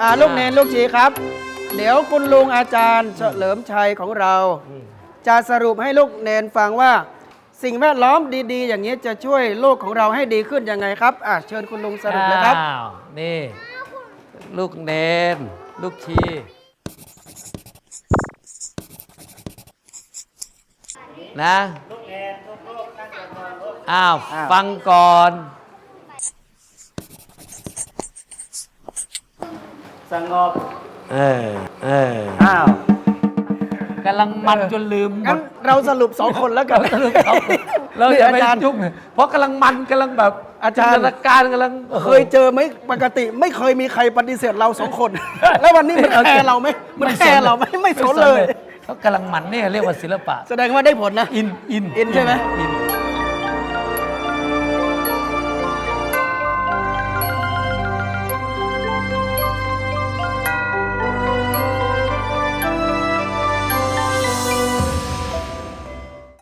อ่าลูกเนนลูกชีครับ เดี๋ยวคุณลุงอาจารย์เฉลิมชัยของเรา จะสรุปให้ลูกเนนฟังว่า สิ่งแวดล้อมดีๆ อย่างนี้จะช่วยโลกของเราให้ดีขึ้นยังไงครับอะเชิญคุณลุงสรุปเลยครับ อ้าวนี่ ลูกเนน ลูกชี นะอ้าวอ้าวฟังก่อน สงบ เออ เออ อ้าว กำลังมันจนลืมหมงั้นดเราสรุปสองคนแล้วกัน เราอย่าไปอาจารย์ยุ่งเพราะกำลังมันกำลังแบบอาจารย์ จินตนาการกำลังเคยเจอไหมปกติไม่เคยมีใครปฏิเสธเราสองคน แล้ววันนี้มันแคร์เราไหมมันแคร์เราไหมไม่สนเลย เขากำลังมันเนี่ยเรียกว่าศิลปะ แสดงว่าได้ผลนะ อิน อิน อินใช่ไหม อิน